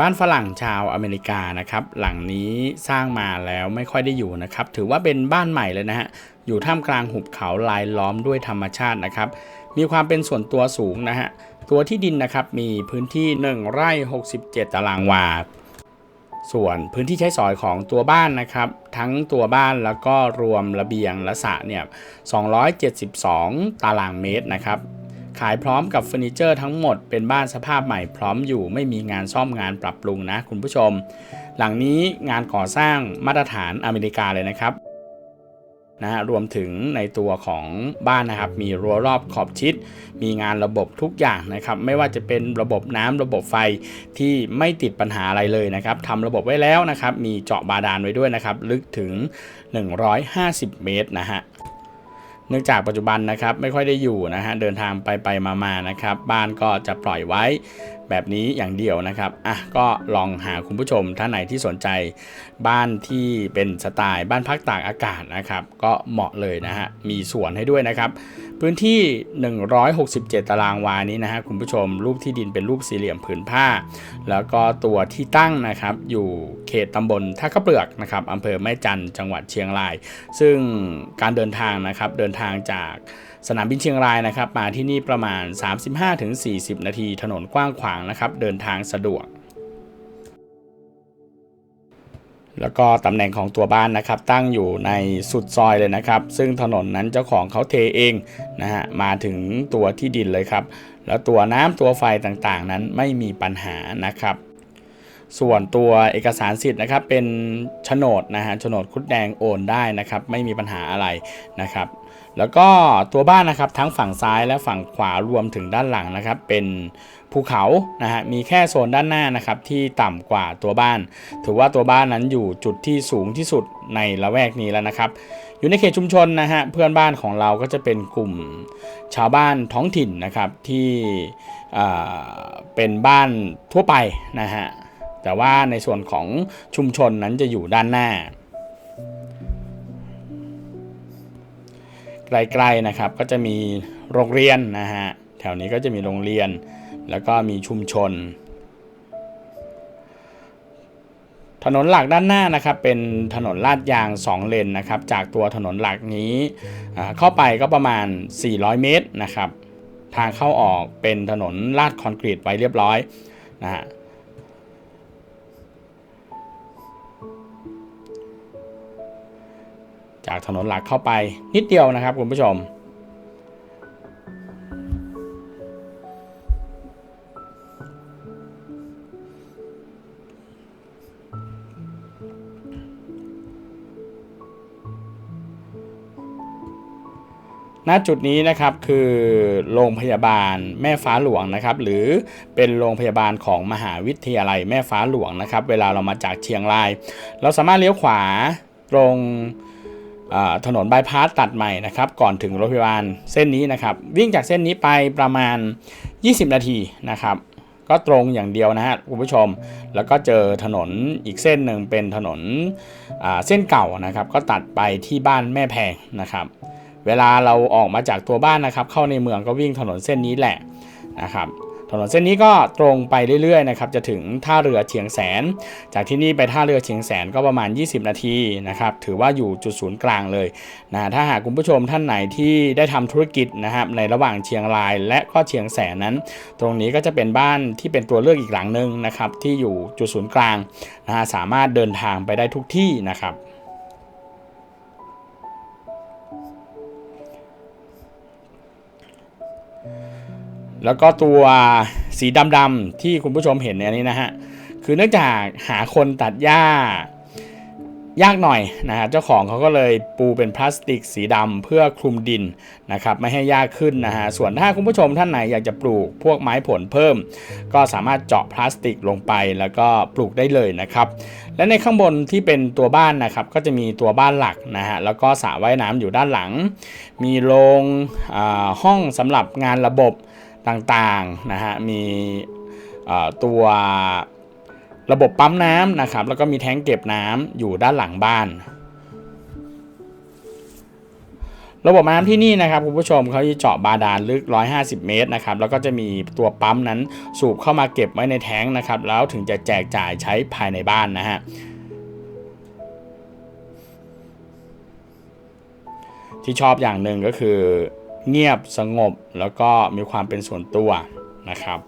บ้านฝรั่งชาวอเมริกานะครับ หลังนี้สร้างมาแล้วไม่ค่อยได้อยู่นะครับ ถือว่าเป็นบ้านใหม่เลยนะฮะ อยู่ท่ามกลางหุบเขาลายล้อมด้วยธรรมชาตินะครับ มีความเป็นส่วนตัวสูงนะฮะ ตัวที่ดินนะครับมีพื้นที่ 1 ไร่ 67 ตารางวา ส่วนพื้นที่ใช้สอยของตัวบ้านนะครับ ทั้งตัวบ้านแล้วก็รวมระเบียงและสระเนี่ย 272 ตารางเมตรนะครับ ขายพร้อมกับเฟอร์นิเจอร์ทั้งหมดเป็นบ้านสภาพใหม่พร้อมอยู่ไม่มีงานซ่อมงานปรับปรุงนะคุณผู้ชม หลังนี้งานก่อสร้างมาตรฐานอเมริกาเลยนะครับนะรวมถึงในตัวของบ้านนะครับ มีรั้วรอบขอบชิด มีงานระบบทุกอย่างนะครับ ไม่ว่าจะเป็นระบบน้ำระบบไฟที่ไม่ติดปัญหาอะไรเลยนะครับทำระบบไว้แล้วนะครับ มีเจาะบาดาลไว้ด้วยนะครับ ลึกถึง 150 เมตรนะฮะ เนื่องจากปัจจุบันนะครับไม่ค่อยได้อยู่นะฮะเดินทางไปไปมามานะครับบ้านก็จะปล่อยไว้ แบบนี้อย่างเดียวนะครับอะก็ลองหาคุณผู้ชมท่านไหนที่สนใจ บ้านที่เป็นสไตล์บ้านพักตากอากาศนะครับ ก็เหมาะเลยนะฮะมีสวนให้ด้วยนะครับ พื้นที่ 167 ตารางวานี้นะฮะคุณผู้ชมรูปที่ดินเป็นรูปสี่เหลี่ยมผืนผ้า แล้วก็ตัวที่ตั้งนะครับ อยู่เขตตำบลท่าข้าเปลือกนะครับอำเภอแม่จันจังหวัดเชียงราย ซึ่งการเดินทางนะครับเดินทางจาก สนามบินเชียงรายนะครับมาที่นี่ประมาณ 35-40 นาทีถนนกว้างขวางนะครับเดินทางสะดวก แล้วก็ตำแหน่งของตัวบ้านนะครับตั้งอยู่ในสุดซอยเลยนะครับ ซึ่งถนนนั้นเจ้าของเขาเทเองนะฮะมาถึงตัวที่ดินเลยครับ แล้วตัวน้ำตัวไฟต่างๆ นั้นไม่มีปัญหานะครับส่วนตัวเอกสารสิทธิ์นะครับเป็นโฉนดนะฮะโฉนดคุดแดงโอนได้นะครับ ไม่มีปัญหาอะไรนะครับ แล้วก็ตัวบ้านนะครับทั้งฝั่งซ้ายและฝั่งขวารวมถึงด้านหลังนะครับ เป็นภูเขานะฮะมีแค่โซนด้านหน้านะครับที่ต่ำกว่าตัวบ้าน ถือว่าตัวบ้านนั้นอยู่จุดที่สูงที่สุดในละแวกนี้แล้วนะครับ อยู่ในเขตชุมชนนะฮะเพื่อนบ้านของเราก็จะเป็นกลุ่มชาวบ้านท้องถิ่นนะครับที่อ่าเป็นบ้านทั่วไปนะฮะแต่ว่าในส่วนของชุมชนนั้นจะอยู่ด้านหน้า ใกล้ๆนะครับ ก็จะมีโรงเรียนนะฮะแถวนี้ก็จะมีโรงเรียน แล้วก็มีชุมชน ถนนหลักด้านหน้านะครับ เป็นถนนลาดยาง 2 เลนนะครับ จากตัวถนนหลักนี้เข้าไปก็ประมาณ 400 เมตรนะครับ ทางเข้าออกเป็นถนนลาดคอนกรีตไว้เรียบร้อยนะฮะ จากถนนหลักเข้าไปนิดเดียวนะครับคุณผู้ชม ณจุดนี้นะครับคือโรงพยาบาลแม่ฟ้าหลวงนะครับ หรือเป็นโรงพยาบาลของมหาวิทยาลัยแม่ฟ้าหลวงนะครับ เวลาเรามาจากเชียงราย เราสามารถเลี้ยวขวาตรง ถนนบายพาสตัดใหม่นะครับก่อนถึงโรงพยาบาลเส้นนี้นะครับ วิ่งจากเส้นนี้ไปประมาณ 20 นาทีนะครับ ก็ตรงอย่างเดียวนะฮะคุณผู้ชม แล้วก็เจอถนนอีกเส้นหนึ่งเป็นถนนเส้นเก่านะครับ ก็ตัดไปที่บ้านแม่แพงนะครับ เวลาเราออกมาจากตัวบ้านนะครับ เข้าในเมืองก็วิ่งถนนเส้นนี้แหละนะครับ ถนนเส้นนี้ก็ตรงไปเรื่อยๆนะครับจะถึงท่าเรือเชียงแสน จากที่นี่ไปท่าเรือเชียงแสนก็ประมาณ 20 นาทีนะครับถือว่าอยู่จุดศูนย์กลางเลยนะถ้าหากคุณผู้ชมท่านไหนที่ได้ทำธุรกิจนะครับในระหว่างเชียงรายและก็เชียงแสนนั้น ตรงนี้ก็จะเป็นบ้านที่เป็นตัวเลือกอีกหลังหนึ่งนะครับที่อยู่จุดศูนย์กลางนะฮะสามารถเดินทางไปได้ทุกที่นะครับ แล้วก็ตัวสีดำๆที่คุณผู้ชมเห็นเนี่ยนี้นะฮะคือเนื่องจากหาคนตัดหญ้ายากหน่อยนะฮะเจ้าของเขาก็เลยปูเป็นพลาสติกสีดำเพื่อคลุมดินนะครับไม่ให้หญ้าขึ้นนะฮะส่วนถ้าคุณผู้ชมท่านไหนอยากจะปลูกพวกไม้ผลเพิ่ม ก็สามารถเจาะพลาสติกลงไปแล้วก็ปลูกได้เลยนะครับและในข้างบนที่เป็นตัวบ้านนะครับก็จะมีตัวบ้านหลักนะฮะแล้วก็สระว่ายน้ำอยู่ด้านหลัง มีโรงอาห้องสำหรับงานระบบ ต่างๆนะฮะมีตัวระบบปั๊มน้ำนะครับแล้วก็มีแท้งเก็บน้ำอยู่ด้านหลังบ้าน ระบบน้ำที่นี่นะครับคุณผู้ชมเขาจะเจาะบาดาลลึก 150 เมตรนะครับแล้วก็จะมีตัวปั๊มนั้นสูบเข้ามาเก็บไว้ในแท้งนะครับแล้วถึงจะแจกจ่ายใช้ภายในบ้านนะฮะที่ชอบอย่างหนึ่งก็คือ เงียบสงบแล้วก็มีความเป็นส่วนตัวนะครับ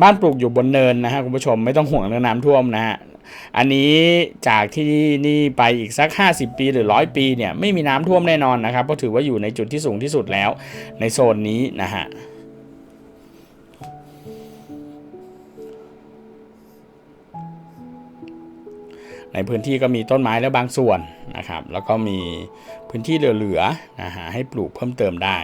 บ้านปลูกอยู่บนเนินนะฮะคุณผู้ชมไม่ต้องห่วงเรื่องน้ำท่วมนะฮะอันนี้จากที่นี่ไปอีกสัก 50 ปีหรือ 100 ปีเนี่ยไม่มีน้ำท่วมแน่นอนนะครับเพราะถือว่าอยู่ในจุดที่สูงที่สุดแล้วในโซนนี้นะฮะ ในพื้นที่ก็มีต้นไม้แล้วบางส่วนนะครับ แล้วก็มีพื้นที่เหลือๆนะฮะให้ปลูกเพิ่มเติมได้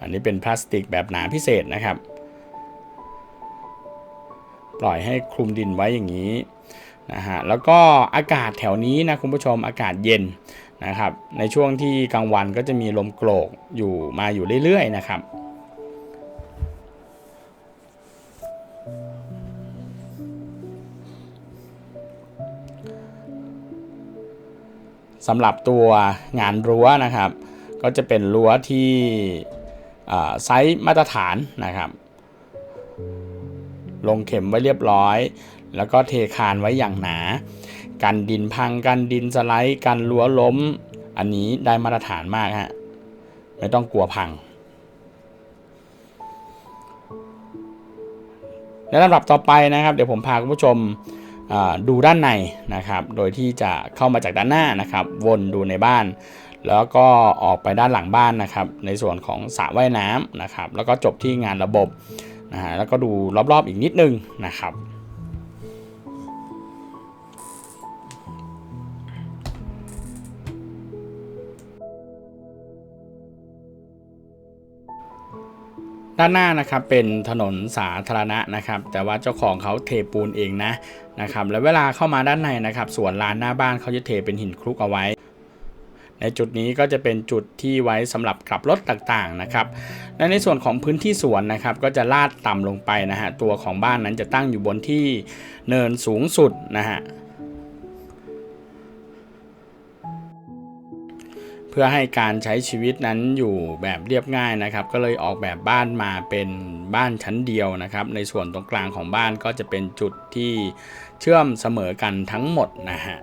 อันนี้เป็นพลาสติกแบบหนาพิเศษนะครับ ปล่อยให้คลุมดินไว้อย่างนี้นะฮะแล้วก็อากาศแถวนี้นะคุณผู้ชมอากาศเย็นนะครับ ในช่วงที่กลางวันก็จะมีลมโกรกอยู่มาอยู่เรื่อยๆนะครับ สำหรับตัวงานรั้วนะครับ ก็จะเป็นรั้วที่ไซส์มาตรฐานนะครับ ลงเข็มไว้เรียบร้อย แล้วก็เทคานไว้อย่างหนา กันดินพังกันดินสไลด์กันรั้วล้ม อันนี้ได้มาตรฐานมากฮะไม่ต้องกลัวพังและลำดับต่อไปนะครับ เดี๋ยวผมพาคุณผู้ชม ดูด้านในนะครับ โดยที่จะเข้ามาจากด้านหน้านะครับ วนดูในบ้าน แล้วก็ออกไปด้านหลังบ้านนะครับ ในส่วนของสระว่ายน้ำนะครับ แล้วก็จบที่งานระบบนะฮะแล้วก็ดูรอบๆอีกนิดนึงนะครับ ด้านหน้านะครับเป็นถนนสาธารณะนะครับ แต่ว่าเจ้าของเขาเทปูนเองนะนะครับแล้วเวลาเข้ามาด้านในนะครับส่วนลานหน้าบ้านเขาจะเทเป็นหินคลุกเอาไว้ ในจุดนี้ก็จะเป็นจุดที่ไว้สำหรับกลับรถต่างๆนะครับและในส่วนของพื้นที่สวนนะครับ ก็จะลาดต่ำลงไปนะฮะตัวของบ้านนั้นจะตั้งอยู่บนที่เนินสูงสุดนะฮะ เพื่อให้การใช้ชีวิตนั้นอยู่แบบเรียบง่ายนะครับ ก็เลยออกแบบบ้านมาเป็นบ้านชั้นเดียวนะครับ ในส่วนตรงกลางของบ้านก็จะเป็นจุดที่เชื่อมเสมอกันทั้งหมดนะฮะ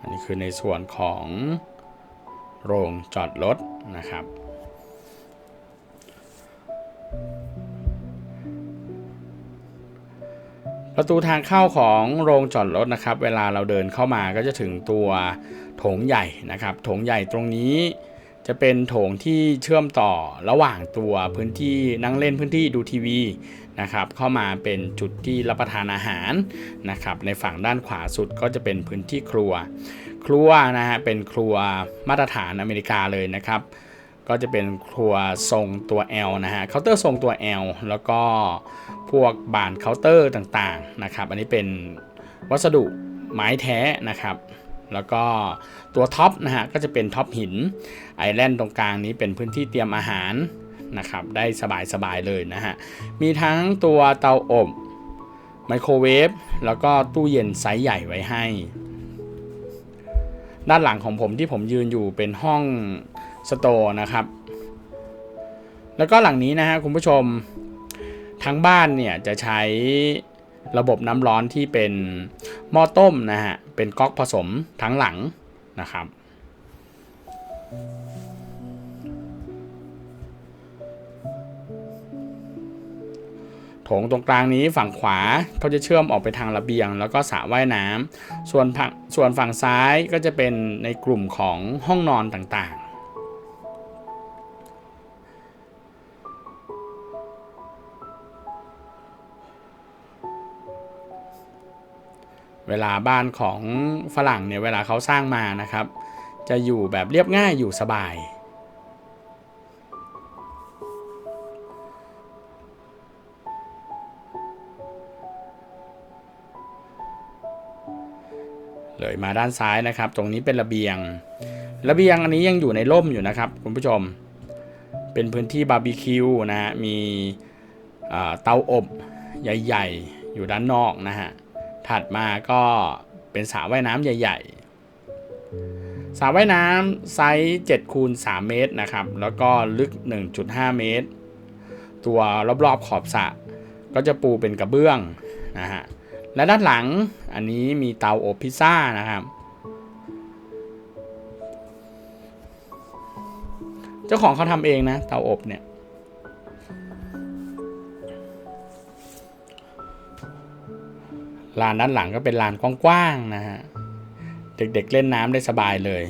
อันนี้คือในส่วนของโรงจอดรถนะครับ ประตูทางเข้าของโรงจอดรถนะครับ เวลาเราเดินเข้ามาก็จะถึงตัวโถงใหญ่นะครับโถงใหญ่ตรงนี้ จะเป็นโถงที่เชื่อมต่อระหว่างตัวพื้นที่นั่งเล่นพื้นที่ดูทีวีนะครับเข้ามาเป็นจุดที่รับประทานอาหารนะครับในฝั่งด้านขวาสุดก็จะเป็นพื้นที่ครัว ครัวนะฮะเป็นครัวมาตรฐานอเมริกาเลยนะครับ ก็จะเป็นครัวทรงตัว L นะฮะเคาน์เตอร์ทรงตัว L แล้วก็พวกบานเคาน์เตอร์ต่างๆนะครับ อันนี้เป็นวัสดุไม้แท้นะครับแล้วก็ตัวท็อปนะฮะก็จะเป็นท็อปหินไอแลนด์ตรงกลางนี้เป็นพื้นที่เตรียมอาหารนะครับได้สบายๆเลยนะฮะมีทั้งตัวเตาอบไมโครเวฟแล้วก็ตู้เย็นไซส์ใหญ่ไว้ให้ ด้านหลังของผมที่ผมยืนอยู่เป็นห้อง สโตร์นะครับ แล้วก็หลังนี้นะฮะคุณผู้ชมทั้งบ้านเนี่ยจะใช้ระบบน้ำร้อนที่เป็นหม้อต้มนะฮะ เป็นก๊อกผสมทั้งหลังนะครับ โถงตรงกลางนี้ฝั่งขวาเขาจะเชื่อมออกไปทางระเบียง แล้วก็สระว่ายน้ำส่วนฝั่งส่วนฝั่งซ้ายก็จะเป็นในกลุ่มของห้องนอนต่าง เวลาบ้านของฝรั่งเนี่ยเวลาเขาสร้างมานะครับ จะอยู่แบบเรียบง่ายอยู่สบาย เลยมาด้านซ้ายนะครับ ตรงนี้เป็นระเบียง ระเบียงอันนี้ยังอยู่ในร่มอยู่นะครับคุณผู้ชม เป็นพื้นที่บาร์บีคิวนะฮะมีเตาอบใหญ่ ๆ อยู่ด้านนอกนะฮะ ถัดมาก็เป็นสระว่ายน้ำใหญ่ ๆสระว่ายน้ำไซส์7คูณ3เมตรนะครับ แล้วก็ลึก 1.5 เมตร ตัวรอบๆขอบสระก็จะปูเป็นกระเบื้องนะฮะ และด้านหลังอันนี้มีเตาอบพิซซ่านะครับ เจ้าของเขาทำเองนะเตาอบเนี่ย ลานด้านหลังก็เป็นลานกว้างๆนะฮะ เด็กๆเล่นน้ำได้สบายเลย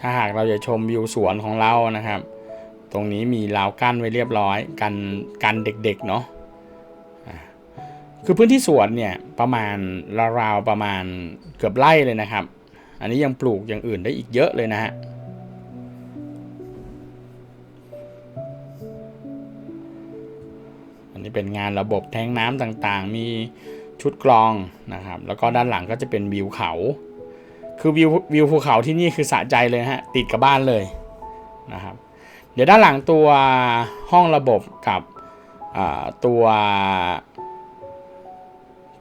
ถ้าหากเราจะชมวิวสวนของเรานะครับ ตรงนี้มีราวกั้นไว้เรียบร้อยกันกันเด็กๆเนาะคือพื้นที่สวนเนี่ยประมาณราวๆประมาณเกือบไร่เลยนะครับ อันนี้ยังปลูกอย่างอื่นได้อีกเยอะเลยนะฮะอันนี้เป็นงานระบบแทงน้ำต่างๆ มีชุดกรองนะครับ แล้วก็ด้านหลังก็จะเป็นวิวเขา คือวิววิวภูเขาที่นี่คือสะใจเลยฮะ ติดกับบ้านเลยนะครับ เดี๋ยวด้านหลังตัวห้องระบบกับตัว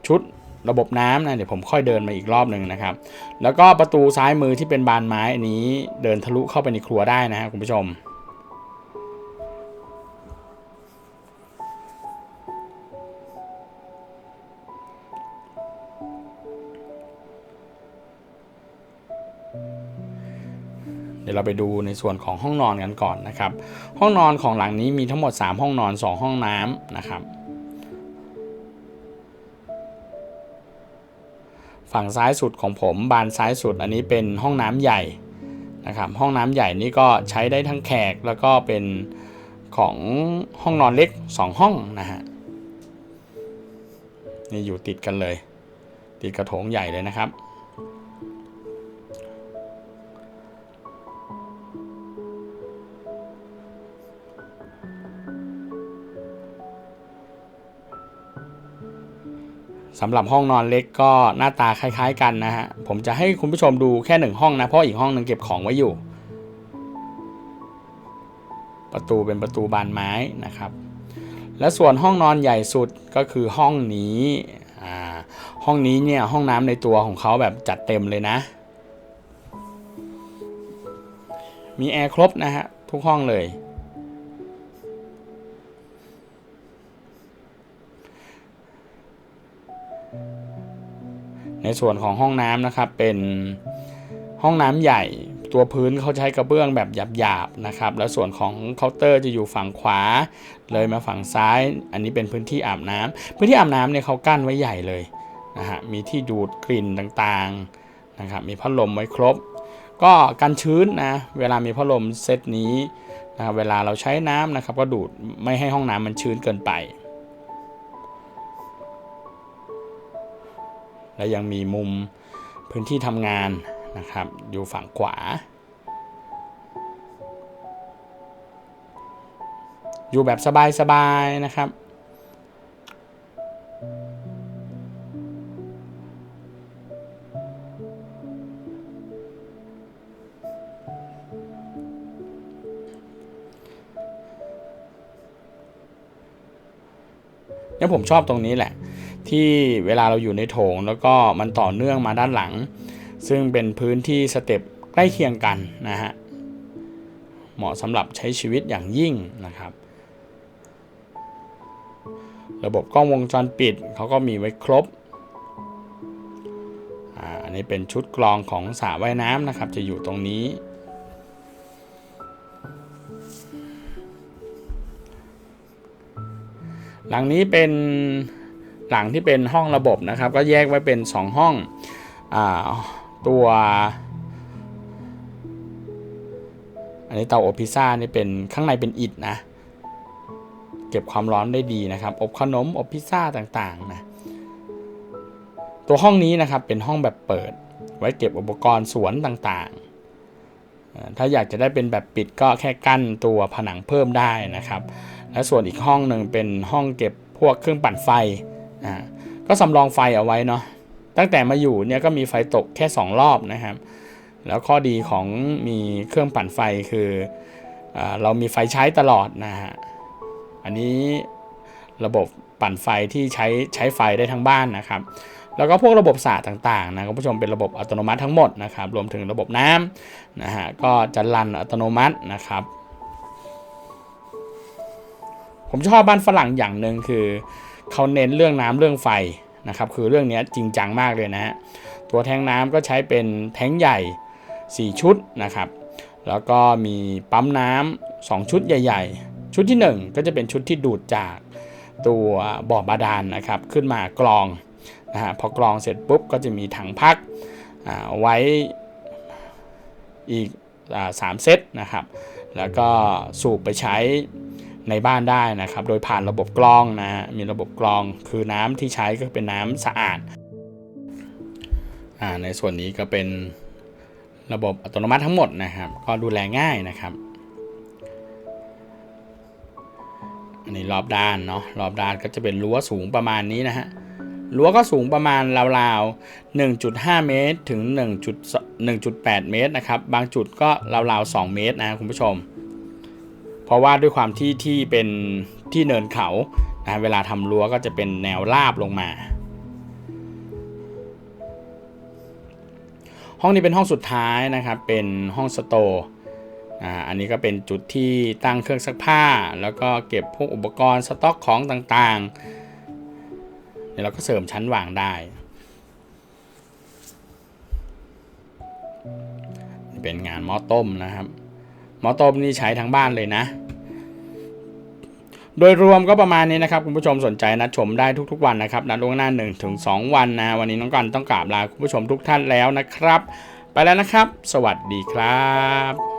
ชุด ระบบน้ำนะเดี๋ยวผมค่อยเดินมาอีกรอบหนึ่งนะครับ แล้วก็ประตูซ้ายมือที่เป็นบานไม้อันนี้เดินทะลุเข้าไปในครัวได้นะฮะคุณผู้ชม เดี๋ยวเราไปดูในส่วนของห้องนอนกันก่อนนะครับ ห้องนอนของหลังนี้มีทั้งหมด 3 ห้องนอน 2 ห้องน้ำนะครับ ฝั่งซ้ายสุดของผมบานซ้ายสุดอันนี้เป็นห้องน้ำใหญ่นะครับห้องน้ำใหญ่นี่ก็ใช้ได้ทั้งแขกแล้วก็เป็นของห้องนอนเล็ก 2 ห้องนะฮะนี่อยู่ติดกันเลย ติดกระโถงใหญ่เลยนะครับ สำหรับห้องนอนเล็กก็หน้าตาคล้าย ๆ กันนะฮะ ผมจะให้คุณผู้ชมดูแค่หนึ่งห้องนะเพราะอีกห้องหนึงเก็บของไว้อยู่ ประตูเป็นประตูบานไม้นะครับ และส่วนห้องนอนใหญ่สุดก็คือห้องนี้ห้องนี้เนี่ยห้องน้ำในตัวของเขาแบบจัดเต็มเลยนะ มีแอร์ครบนะฮะทุกห้องเลย ในส่วนของห้องน้ำนะครับเป็นห้องน้ำใหญ่ตัวพื้นเขาใช้กระเบื้องแบบหยาบๆนะครับ แล้วส่วนของเคาน์เตอร์จะอยู่ฝั่งขวา เลยมาฝั่งซ้าย อันนี้เป็นพื้นที่อาบน้ำพื้นที่อาบน้ำเนี่ยเขากั้นไว้ใหญ่เลยนะฮะมีที่ดูดกลิ่นต่างๆนะครับมีพัดลมไว้ครบ ก็กันชื้นนะเวลามีพัดลมเซตนี้นะเวลาเราใช้น้ำนะครับ ก็ดูดไม่ให้ห้องน้ำมันชื้นเกินไป และยังมีมุมพื้นที่ทำงานนะครับ อยู่ฝั่งขวา อยู่แบบสบายๆนะครับเนี่ยผมชอบตรงนี้แหละ ที่เวลาเราอยู่ในโถง แล้วก็มันต่อเนื่องมาด้านหลัง ซึ่งเป็นพื้นที่สเต็ปใกล้เคียงกันนะฮะเหมาะสำหรับใช้ชีวิตอย่างยิ่งนะครับ ระบบกล้องวงจรปิดเขาก็มีไว้ครบอันนี้เป็นชุดกรองของสระว่ายน้ำนะครับ จะอยู่ตรงนี้ หลังนี้เป็น หลังที่เป็นห้องระบบนะครับ ก็แยกไว้เป็น 2 ห้องอตัว อันนี้เตาอบพิซซ่านี่เป็นข้างในเป็นอิฐนะ เก็บความร้อนได้ดีนะครับ อบขนมอบพิซซ่าต่างๆนะตัวห้องนี้นะครับเป็นห้องแบบเปิด ไว้เก็บอุปกรณ์สวนต่างๆอ่าถ้าอยากจะได้เป็นแบบปิดก็แค่กั้นตัวผนังเพิ่มได้นะครับ และส่วนอีกห้องหนึ่งเป็นห้องเก็บพวกเครื่องปั่นไฟ อ่าก็สำรองไฟเอาไว้เนาะตั้งแต่มาอยู่เนี่ยก็มีไฟตกแค่ 2 รอบนะครับ แล้วข้อดีของมีเครื่องปั่นไฟคืออเรามีไฟใช้ตลอดนะฮะอันนี้ระบบปั่นไฟที่ใช้ใช้ไฟได้ทั้งบ้านนะครับ แล้วก็พวกระบบสาดต่างๆนะคุณผู้ชมเป็นระบบอัตโนมัติทั้งหมดนะครับรวมถึงระบบน้ำนะฮะก็จะรันอัตโนมัตินะครับ ผมชอบบ้านฝรั่งอย่างหนึ่งคือ เขาเน้นเรื่องน้ำเรื่องไฟนะครับคือเรื่องนี้จริงจังมากเลยนะฮะตัวแทงน้ำก็ใช้เป็นแทงใหญ่ 4 ชุดนะครับแล้วก็มีปั๊มน้ำ2ชุดใหญ่ ๆ ชุดที่ 1 ก็จะเป็นชุดที่ดูดจากตัวบ่อบาดาลนนะครับขึ้นมากรองนะฮะพอกรองเสร็จปุ๊บก็จะมีถังพักไว้อีกอาสามเซตนะครับ แล้วก็สูบไปใช้ ในบ้านได้นะครับ โดยผ่านระบบกรองนะมีระบบกรองคือน้ำที่ใช้ก็เป็นน้ำสะอาดอ่าในส่วนนี้ก็เป็นระบบอัตโนมัติทั้งหมดนะครับ ก็ดูแลง่ายนะครับ อันนี้รอบด้านเนาะรอบด้านก็จะเป็นรั้วสูงประมาณนี้นะฮะรั้วก็สูงประมาณราวๆ 1.5 เมตร ถึง1.1.8เมตรนะครับ บางจุดก็ราวๆ 2 เมตรนะคุณผู้ชม เพราะว่าด้วยความที่ที่เป็นที่เนินเขานะเวลาทำรั้วก็จะเป็นแนวราบลงมา ห้องนี้เป็นห้องสุดท้ายนะครับเป็นห้องสโตร์อ่าอันนี้ก็เป็นจุดที่ตั้งเครื่องซักผ้า แล้วก็เก็บพวกอุปกรณ์สต็อกของต่างๆเดี๋ยเราก็เสริมชั้นวางได้ เป็นงานหม้อต้มนะครับ อต้มนี่ใช้ทั้งบ้านเลยนะ โดยรวมก็ประมาณนี้นะครับ คุณผู้ชมสนใจนัดชมได้ทุกๆวันนะครับนัดล่วงหน้า1ถึง2วันนะ วันนี้น้องกันต้องกราบลาคุณผู้ชมทุกท่านแล้วนะครับ ไปแล้วนะครับ สวัสดีครับ